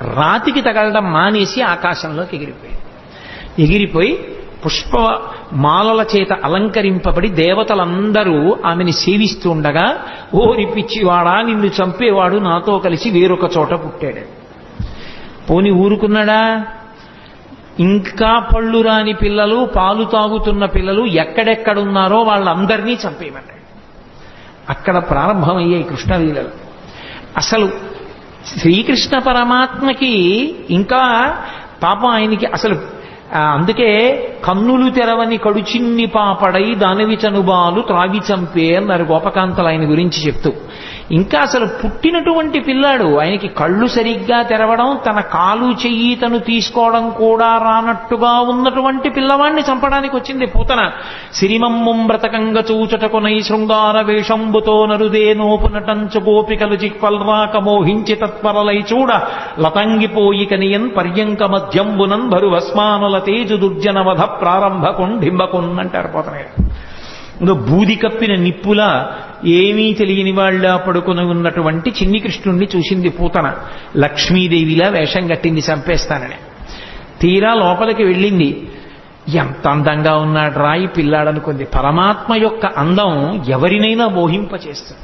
రాతికి తగలడం మానేసి ఆకాశంలోకి ఎగిరిపోయింది. ఎగిరిపోయి పుష్ప మాలల చేత అలంకరింపబడి దేవతలందరూ ఆమెని సేవిస్తూ ఉండగా ఓరి పిచ్చివాడా నిన్ను చంపేవాడు నాతో కలిసి వేరొక చోట పుట్టాడు. పోని ఊరుకున్నాడా? ఇంకా పళ్ళు రాని పిల్లలు పాలు తాగుతున్న పిల్లలు ఎక్కడెక్కడున్నారో వాళ్ళందరినీ చంపేయమన్నాడు అక్కడ ప్రారంభమయ్యాయి కృష్ణలీలలు. అసలు శ్రీకృష్ణ పరమాత్మకి ఇంకా పాపం ఆయనకి అసలు అందుకే కన్నులు తెరవని కడుచిన్ని పాపడై దానవి చనుబాలు త్రాగి చంపే అన్నారు గోపకాంతలు ఆయన గురించి చెప్తూ. ఇంకా అసలు పుట్టినటువంటి పిల్లాడు ఆయనకి కళ్ళు సరిగ్గా తెరవడం తన కాలు చెయ్యి తను తీసుకోవడం కూడా రానట్టుగా ఉన్నటువంటి పిల్లవాణ్ణి చంపడానికి వచ్చింది పూతన. సిరిమమ్ముం బ్రతకంగ చూచటకునై శృంగార వేషంబుతో నరుదేనోపునటంచు గోపికలు జిక్పల్రాక మోహించి తత్పరలై చూడ. లతంగిపోయి కనియన్ పర్యంక మధ్యంబునన్ భరువస్మానుల తేజు దుర్జనవధ ప్రారంభకున్ డింబకున్ అంటారు పోతనయ్య బూది కప్పిన నిప్పులా ఏమీ తెలియని వాళ్ళ పడుకుని ఉన్నటువంటి చిన్ని కృష్ణుణ్ణి చూసింది పూతన. లక్ష్మీదేవిలా వేషం కట్టింది చంపేస్తానని. తీరా లోపలికి వెళ్ళింది. ఎంత అందంగా ఉన్నాడు రాయి పిల్లాడనుకుంది. పరమాత్మ యొక్క అందం ఎవరినైనా మోహింపచేస్తుంది.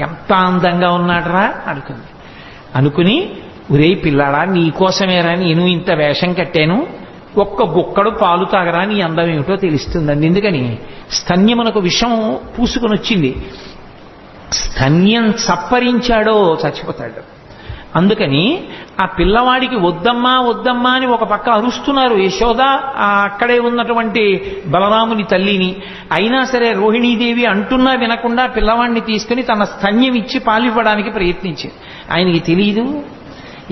ఎంత అందంగా ఉన్నాడరా అనుకుంది. అనుకుని ఒరే పిల్లాడా నీకోసమేరా నేను ఇంత వేషం కట్టాను? ఒక్క గుక్కడు పాలు తాగరా నీ అందం ఏమిటో తెలుస్తుందండి. ఎందుకని? స్తన్యమునకు విషం పూసుకొని వచ్చింది స్తన్యం సప్పరించాడో చచ్చిపోతాడు. అందుకని ఆ పిల్లవాడికి వద్దమ్మా వద్దమ్మా అని ఒక పక్క అరుస్తున్నారు యశోద అక్కడే ఉన్నటువంటి బలరాముని తల్లిని. అయినా సరే రోహిణీదేవి అంటున్నా వినకుండా పిల్లవాడిని తీసుకుని తన స్తన్యం ఇచ్చి పాలివ్వడానికి ప్రయత్నించింది. ఆయనకి తెలియదు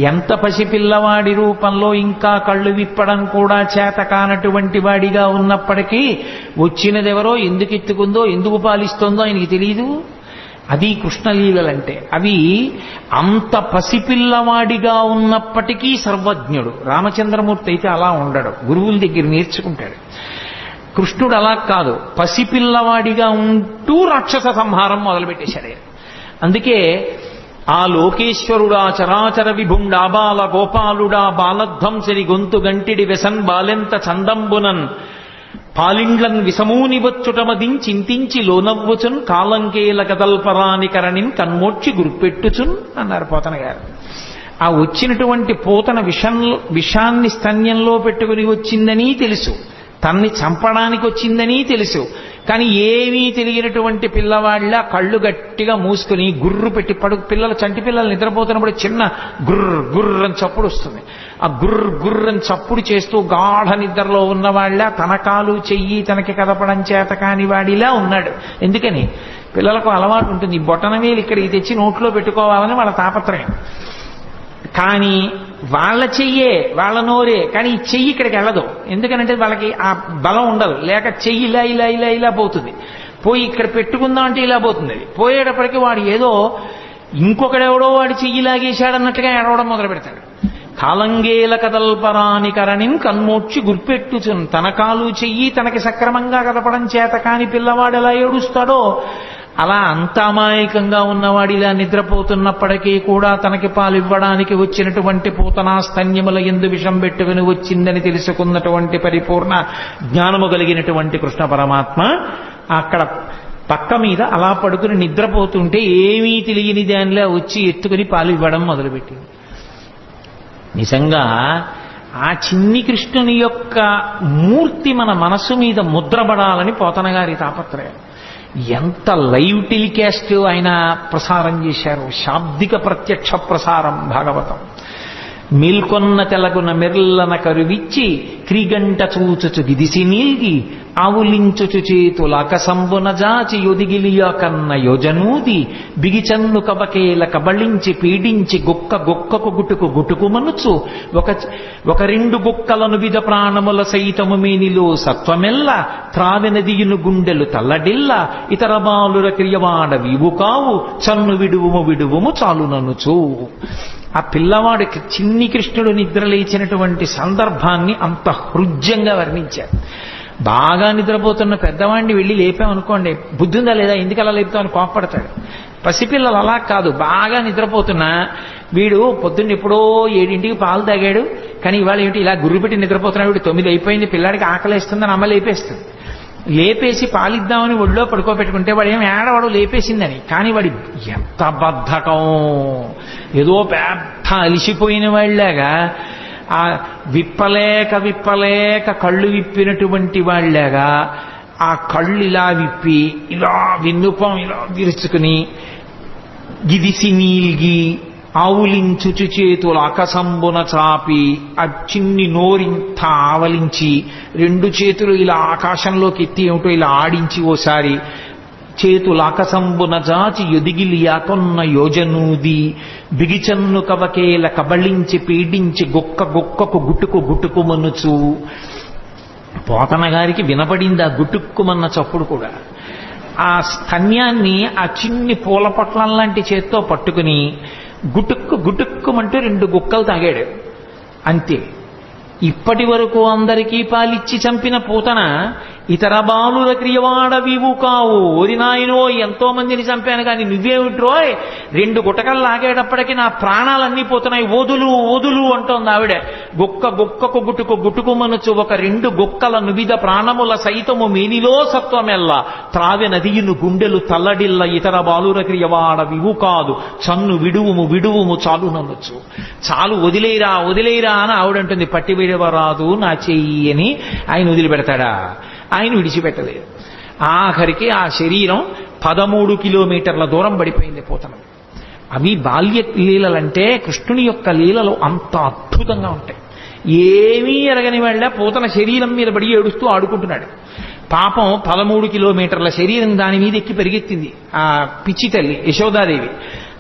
ఎంత పసిపిల్లవాడి రూపంలో ఇంకా కళ్ళు విప్పడం కూడా చేత కానటువంటి వాడిగా ఉన్నప్పటికీ వచ్చినదెవరో ఎందుకు ఎత్తుకుందో ఎందుకు పాలిస్తుందో ఆయనకి తెలియదు అది కృష్ణలీలలంటే. అవి అంత పసిపిల్లవాడిగా ఉన్నప్పటికీ సర్వజ్ఞుడు. రామచంద్రమూర్తి అయితే అలా ఉండడు. గురువుల దగ్గర నేర్చుకుంటాడు. కృష్ణుడు అలా కాదు. పసిపిల్లవాడిగా ఉంటూ రాక్షస సంహారం మొదలుపెట్టేశాడు. అందుకే ఆ లోకేశ్వరుడా చరాచర విభుండా బాల గోపాలుడా బాలధ్వంసరి గొంతు గంటిడి వెసన్ బాలెంత చందంబునన్. పాలిండ్లన్ విసమూని వచ్చుటమదించింతించి లోనవ్వుచున్ కాలంకేల కదల్పరాని కరణిన్ కన్మోడ్చి గుర్పెట్టుచున్ అన్నారు పోతన గారు. ఆ వచ్చినటువంటి పోతన విషంలో విషాన్ని స్తన్యంలో పెట్టుకుని వచ్చిందని తెలుసు. తన్ని చంపడానికి వచ్చిందని తెలుసు. కానీ ఏమీ తెలియనటువంటి పిల్లవాళ్ళ కళ్ళు గట్టిగా మూసుకుని గుర్రు పెట్టి పడు పిల్లలు చంటి పిల్లలు నిద్రపోతున్నప్పుడు చిన్న గుర్ర గుర్ర అని చప్పుడు వస్తుంది. ఆ గుర్ర గుర్ర అని చప్పుడు చేస్తూ గాఢ నిద్రలో ఉన్నవాళ్ళ తన కాలు చెయ్యి తనకి కదపడం చేత కాని వాడిలా ఉన్నాడు. ఎందుకని? పిల్లలకు అలవాటు ఉంటుంది. ఈ బొటనవేలు ఇక్కడికి తెచ్చి నోట్లో పెట్టుకోవాలని వాళ్ళ తాపత్రయం. కానీ వాళ్ళ చెయ్యే వాళ్ళ నోరే కానీ ఈ చెయ్యి ఇక్కడికి వెళ్ళదు. ఎందుకనంటే వాళ్ళకి ఆ బలం ఉండదు. లేక చెయ్యి ఇలా ఇలా ఇలా ఇలా పోతుంది. పోయి ఇక్కడ పెట్టుకుందాం అంటే ఇలా పోతుంది. అది పోయేటప్పటికి వాడు ఏదో ఇంకొకడెవడో వాడి చెయ్యి లాగేశాడన్నట్టుగా ఎడవడం మొదలు పెడతాడు కాలంగేల కదల్పరాని కరణిన్ కన్మోడ్చి గుర్పెట్టుచున్ తన కాలు చెయ్యి తనకి సక్రమంగా కదపడం చేత కాని పిల్లవాడు ఎలా ఏడుస్తాడో అలా అంత అమాయకంగా ఉన్నవాడిలా నిద్రపోతున్నప్పటికీ కూడా తనకి పాలివ్వడానికి వచ్చినటువంటి పూతనా స్తన్యముల ఎందు విషం పెట్టుకుని వచ్చిందని తెలుసుకున్నటువంటి పరిపూర్ణ జ్ఞానము కలిగినటువంటి కృష్ణ పరమాత్మ అక్కడ పక్క మీద అలా పడుకుని నిద్రపోతుంటే ఏమీ తెలియని దానిలా వచ్చి ఎత్తుకుని పాలు ఇవ్వడం మొదలుపెట్టింది. నిజంగా ఆ చిన్ని కృష్ణుని యొక్క మూర్తి మన మనసు మీద ముద్రపడాలని పోతనగారి తాపత్రయం. ఎంత లైవ్ టెలికాస్ట్ ఆయన ప్రసారం చేశారు? శాబ్దిక ప్రత్యక్ష ప్రసారం భాగవతం. మేల్కొన్న తెలగున మెర్లన కరువిచ్చి క్రిగంట చూచుచు గిదిసి నీల్గి ఆవులించుచు చేతుల అకసంబున జాచి యొదిగిలియ కన్న యోజనూది బిగిచన్ను కబకేల కబళించి పీడించి గొక్క గొక్కకు గుటుకు గుటుకు మనుచు ఒక ఒక రెండు గొక్కలను విధ ప్రాణముల సైతము మేనిలో సత్వమెల్ల త్రావెనదియును గుండెలు తల్లడిల్ల ఇతర బాలుర క్రియవాడ వీవు కావు చన్ను విడువుము విడువుము చాలుననుచు. ఆ పిల్లవాడికి చిన్ని కృష్ణుడు నిద్రలేచినటువంటి సందర్భాన్ని అంత హృద్యంగా వర్ణించారు. బాగా నిద్రపోతున్న పెద్దవాడిని వెళ్ళి లేపామనుకోండి బుద్ధిందా లేదా ఎందుకు అలా లేపుతామని కోపడతాడు పసిపిల్లలు అలా కాదు బాగా నిద్రపోతున్నా వీడు పొద్దున్న ఎప్పుడో ఏడింటికి పాలు తాగాడు కానీ ఇవాళ ఏమిటి ఇలా గుర్రు పెట్టి నిద్రపోతున్నాడు వీడు తొమ్మిది అయిపోయింది పిల్లాడికి ఆకలేస్తుందని అమ్మ లేపేస్తుంది. లేపేసి పాలిద్దామని ఒళ్ళో పడుకోబెట్టుకుంటే వాడు ఏం ఏడవాడు లేపేసిందని. కానీ వాడి ఎంత బద్ధకం. ఏదో పెద్ద అలిసిపోయిన వాళ్ళలాగా ఆ విప్పలేక విప్పలేక కళ్ళు విప్పినటువంటి వాళ్ళలాగా ఆ కళ్ళు ఇలా విప్పి ఇలా విన్నుపం ఇలా విరుచుకుని గిదిసి నీల్గి ఆవులించుచు చేతుల అకసంబున చాపి ఆ చిన్ని నోరింత ఆవలించి రెండు చేతులు ఇలా ఆకాశంలోకి ఎత్తి ఏమిటో ఇలా ఆడించి ఓసారి చేతుల అకసంబున జాచి ఎదిగిలియాకొన్న యోజనూది. బిగిచన్ను కవకేల కబళించి పీడించి గొక్క గొక్కకు గుట్టుకు గుట్టుకుమనుచు పోతన గారికి వినపడింది ఆ గుట్టుక్కుమన్న చప్పుడు కూడా. ఆ స్తన్యాన్ని ఆ చిన్ని పూల పట్లం లాంటి చేత్తో పట్టుకుని గుటుక్కు గుటుక్కుమంటూ రెండు గుక్కలు తాగాడు. అంతే. ఇప్పటి వరకు అందరికీ పాలిచ్చి చంపిన పూతన ఇతర బాలుల క్రియవాడవివు కావు. ఓరి నాయనో ఎంతో మందిని చంపాను కానీ నువ్వేమిట్రోయ్ రెండు గుటకలు లాగేటప్పటికి నా ప్రాణాలన్నీ పోతున్నాయి. వదులు వదులు అంటోంది ఆవిడ. గొక్క గొక్కకు గుటుకు గుట్టుకు మనచు ఒక రెండు గొక్కల నువిద ప్రాణముల సైతము మేనిలో సత్వమెల్ల. త్రావె నదియును గుండెలు తల్లడిల్ల ఇతర బాలుర క్రియవాడవివు కాదు. చన్ను విడువుము విడువుము చాలు నన్నొచ్చు చాలు వదిలేరా వదిలేరా అని ఆవిడంటుంది. పట్టి విడవరాదు నా చెయ్యి అని ఆయన వదిలిపెడతాడా? ఆయన విడిచిపెట్టలేదు. ఆఖరికి ఆ శరీరం పదమూడు కిలోమీటర్ల దూరం పడిపోయింది పోతనం. అవి బాల్య లీలలంటే కృష్ణుని యొక్క లీలలు అంత అద్భుతంగా ఉంటాయి. ఏమీ ఎరగని వాళ్ళ పోతన శరీరం మీద పడి ఏడుస్తూ ఆడుకుంటున్నాడు. పాపం పదమూడు కిలోమీటర్ల శరీరం దాని మీద ఎక్కి పెరిగెత్తింది. ఆ పిచ్చి తల్లి యశోదాదేవి.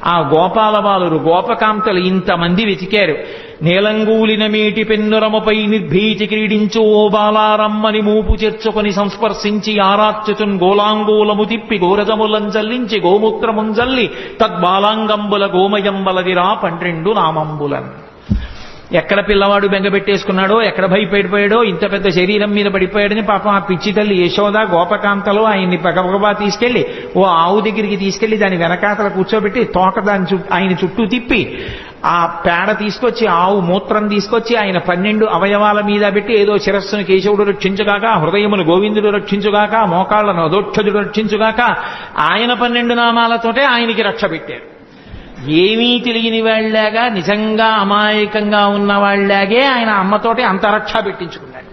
ఆ గోపాల బాలురు గోపకాంతలు ఇంతమంది వెతికారు. నీలంగూలిన మేటి పెన్నురముపై నిర్భీతి క్రీడించు ఓ బాలారమ్మని మూపు చేర్చుకొని సంస్పర్శించి ఆరాత్యుతున్ గోలాంగూలము తిప్పి గోరజములం జల్లించి గోమూత్రముం జల్లి తద్బాలాంగంబుల గోమయంబలదిరా పన్నెండు నామంబులన్. ఎక్కడ పిల్లవాడు బెంగపెట్టేసుకున్నాడో ఎక్కడ భయపడిపోయాడో ఇంత పెద్ద శరీరం మీద పడిపోయాడని పాపం ఆ పిచ్చి తల్లి యశోద గోపకాంతలో ఆయన్ని పగపగబా తీసుకెళ్ళి ఓ ఆవు దగ్గరికి తీసుకెళ్ళి దాని వెనకాతల కూర్చోబెట్టి తోక దాని చుట్టూ ఆయన చుట్టూ తిప్పి ఆ పేడ తీసుకొచ్చి ఆవు మూత్రం తీసుకొచ్చి ఆయన పన్నెండు అవయవాల మీద పెట్టి ఏదో శిరస్సును కేశవుడు రక్షించుగాక హృదయమును గోవిందుడు రక్షించుగాక మోకాళ్ళను అదోక్షుడు రక్షించుగాక ఆయన పన్నెండు నామాలతోటే ఆయనకి రక్ష పెట్టారు. ఏమీ తెలియని వాళ్ళలాగా నిజంగా అమాయకంగా ఉన్నవాళ్ళాగే ఆయన అమ్మతోటి అంతరక్ష పెట్టించుకున్నాడు.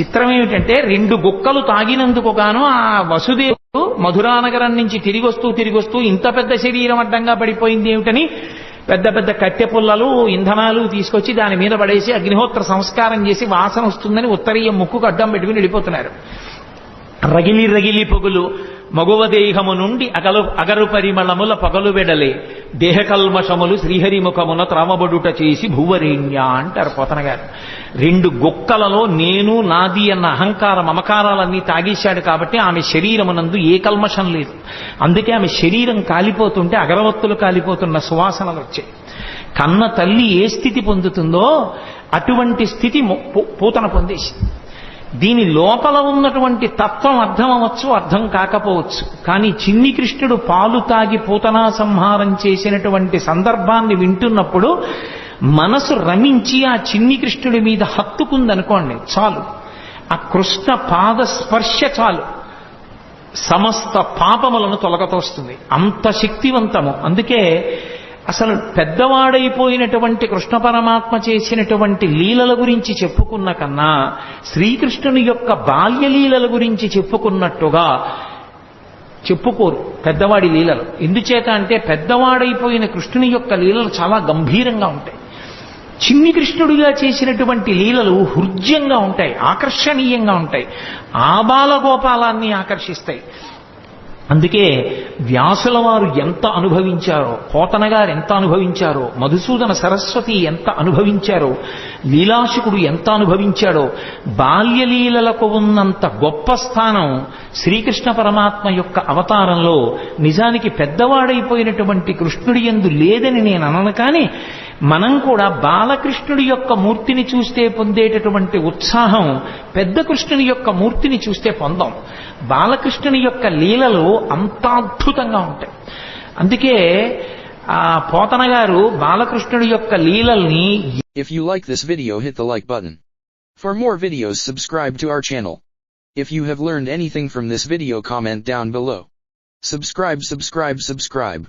చిత్రం ఏమిటంటే రెండు గుక్కలు తాగినందుకు గాను ఆ వసుదేవుడు మధురానగరం నుంచి తిరిగి వస్తూ తిరిగి వస్తూ ఇంత పెద్ద శరీరం అడ్డంగా పడిపోయింది ఏమిటని పెద్ద పెద్ద కట్టె పుల్లలు ఇంధనాలు తీసుకొచ్చి దాని మీద పడేసి అగ్నిహోత్ర సంస్కారం చేసి వాసన వస్తుందని ఉత్తరీయ ముక్కుకు అడ్డం పెట్టుకుని వెళ్ళిపోతున్నారు. రగిలి రగిలి పొగులు మగువ దేహము నుండి అగలు అగరు పరిమళముల పగలు వెడలే దేహకల్మషములు శ్రీహరిముఖమున త్రామబడుట చేసి భూవరేణ్య అంటారు పోతన గారు. రెండు గొక్కలలో నేను నాది అన్న అహంకార మమకారాలన్నీ తాగేశాడు కాబట్టి ఆమె శరీరమునందు ఏ కల్మషం లేదు. అందుకే ఆమె శరీరం కాలిపోతుంటే అగరవత్తులు కాలిపోతున్న సువాసనలు వచ్చాయి. కన్న తల్లి ఏ స్థితి పొందుతుందో అటువంటి స్థితి మొ- పూ- పూతన పొందేసింది. దీని లోపల ఉన్నటువంటి తత్వం అర్థం అవ్వచ్చు అర్థం కాకపోవచ్చు. కానీ చిన్ని కృష్ణుడు పాలు తాగి పూతనా సంహారం చేసినటువంటి సందర్భాన్ని వింటున్నప్పుడు మనసు రమించి ఆ చిన్ని కృష్ణుడి మీద హత్తుకుందనుకోండి చాలు. ఆ కృష్ణ పాద స్పర్శ చాలు. సమస్త పాపములను తొలగతోస్తుంది. అంత శక్తివంతము. అందుకే అసలు పెద్దవాడైపోయినటువంటి కృష్ణ పరమాత్మ చేసినటువంటి లీలల గురించి చెప్పుకున్న కన్నా శ్రీకృష్ణుని యొక్క బాల్య లీలల గురించి చెప్పుకున్నట్టుగా చెప్పుకోరు పెద్దవాడి లీలలు. ఎందుచేత అంటే పెద్దవాడైపోయిన కృష్ణుని యొక్క లీలలు చాలా గంభీరంగా ఉంటాయి. చిన్ని కృష్ణుడిగా చేసినటువంటి లీలలు హృద్యంగా ఉంటాయి ఆకర్షణీయంగా ఉంటాయి ఆబాల గోపాలాన్ని ఆకర్షిస్తాయి. అందుకే వ్యాసుల వారు ఎంత అనుభవించారో పోతన గారు ఎంత అనుభవించారో మధుసూదన సరస్వతి ఎంత అనుభవించారో లీలాశుకుడు ఎంత అనుభవించాడో బాల్యలీలలకు ఉన్నంత గొప్ప స్థానం శ్రీకృష్ణ పరమాత్మ యొక్క అవతారంలో నిజానికి పెద్దవాడైపోయినటువంటి కృష్ణుడి ఎందు లేదని నేను అనను కానీ మనం కూడా బాలకృష్ణుడి యొక్క మూర్తిని చూస్తే పొందేటటువంటి ఉత్సాహం పెద్ద కృష్ణుని యొక్క మూర్తిని చూస్తే పొందాం. బాలకృష్ణుని యొక్క లీలలో అంత అద్భుతంగా ఉంటాయి అందుకే ఆ పోతన గారు బాలకృష్ణుడి యొక్క లీలల్ని If you like this video hit the like button. For more videos subscribe to our channel. If you have learned anything from this video comment down below. Subscribe subscribe subscribe.